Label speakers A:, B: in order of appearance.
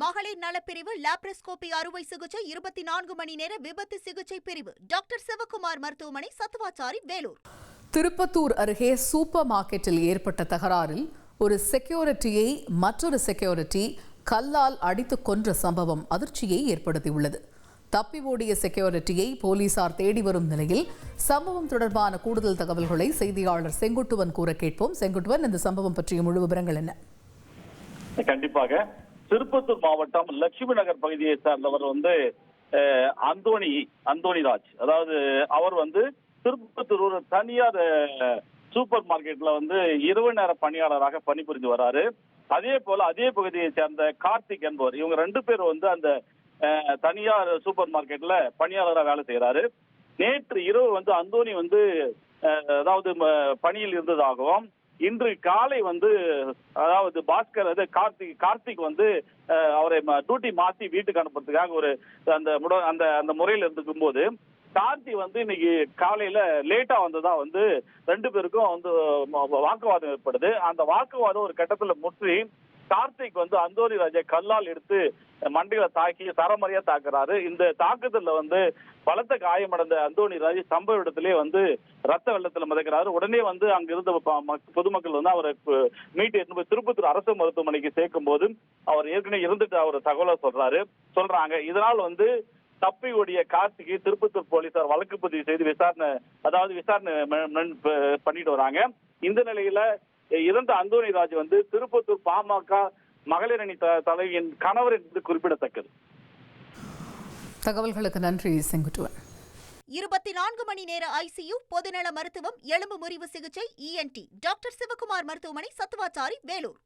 A: மகளிர் நலப்பிரிவு லாப்ரோஸ்கோபி அறுவை சிகிச்சை இருபத்தி நான்கு மணி நேர விபத்து சிகிச்சை பிரிவு. டாக்டர் சிவகுமார் மருத்துவமனை சத்துவாச்சாரி வேலூர்.
B: திருப்பத்தூர் அருகே சூப்பர் மார்க்கெட்டில் ஏற்பட்ட தகராறில் ஒரு செக்யூரிட்டியை மற்றொரு செக்யூரிட்டி கல்லால் அடித்து கொன்ற சம்பவம் அதிர்ச்சியை ஏற்படுத்தியுள்ளது. தப்பி ஓடிய செக்யூரிட்டியை போலீசார் தேடி வரும் நிலையில் சம்பவம் தொடர்பான கூடுதல் தகவல்களை செய்தியாளர் செங்குட்டுவன் கூற கேட்போம். செங்குட்டுவன் இந்த சம்பவம் பற்றிய முழு விவரங்கள் என்ன?
C: கண்டிப்பாக. திருப்பத்தூர் மாவட்டம் லட்சுமி நகர் பகுதியை சார்ந்தவர் வந்து அந்தோணி அந்தோணி அந்தோணிராஜ். அதாவது அவர் வந்து திருப்பத்தூர் ஒரு தனியார் சூப்பர் மார்க்கெட்ல வந்து இரவு நேர பணியாளராக பணிபுரிந்து வராரு. அதே போல அதே பகுதியை சேர்ந்த கார்த்திக் என்பவர் இவங்க ரெண்டு பேரும் வந்து அந்த தனியார் சூப்பர் மார்க்கெட்ல பணியாளராக வேலை செய்யறாரு நேற்று இரவு வந்து அந்தோணி வந்து அதாவது பணியில் இருந்ததாகவும் இன்று காலை வந்து அதாவது பாஸ்கர் அது கார்த்திக் கார்த்திக் வந்து அவரை டியூட்டி மாத்தி வீட்டுக்கு அனுப்புறதுக்காக ஒரு அந்த முட அந்த அந்த முறையில் இருந்துக்கும் போது கார்த்தி வந்து இன்னைக்கு காலையில லேட்டா வந்ததா வந்து ரெண்டு பேருக்கும் வந்து வாக்குவாதம் ஏற்படுது. அந்த வாக்குவாதம் ஒரு கட்டத்துல முற்றி கார்த்திக் வந்து அந்தோணி ராஜை கல்லால் எடுத்து மண்டையில தாக்கி சரமரியா தாக்குறாரு. இந்த தாக்குதல்ல வந்து பலத்த காயமடைந்த அந்தோணி ராஜ் சம்பவ இடத்திலே வந்து ரத்த வெள்ளத்துல மிதக்கிறாரு. உடனே வந்து அங்க இருந்த பொதுமக்கள் வந்து அவரை மீட்டு எடுத்து போய் திருப்பத்தூர் அரசு மருத்துவமனைக்கு சேர்க்கும் போது அவர் ஏற்கனவே இருந்துட்டு அவர் தகவலை சொல்றாரு. சொல்றாங்க. இதனால் வந்து தப்பி ஓடிய கார்த்திகை திருப்பத்தூர் போலீசார் வழக்கு பதிவு செய்து விசாரணை அதாவது விசாரணை பண்ணிட்டு வராங்க. இந்த நிலையில இறந்த அந்தோணி ராஜ் வந்து திருப்பத்தூர் பாமக மகளிர் அணி த- தலைவியின் கணவர் என்பது குறிப்பிடத்தக்கது.
B: தகவல்களுக்கு நன்றி செங்குட்டுவன்.
A: இருபத்தி நான்கு மணி நேர ஐசியு பொதுநல மருத்துவம் எலும்பு முறிவு சிகிச்சை இஎன்டி டாக்டர் சிவகுமார் மருத்துவமனை சத்துவாச்சாரி வேலூர்.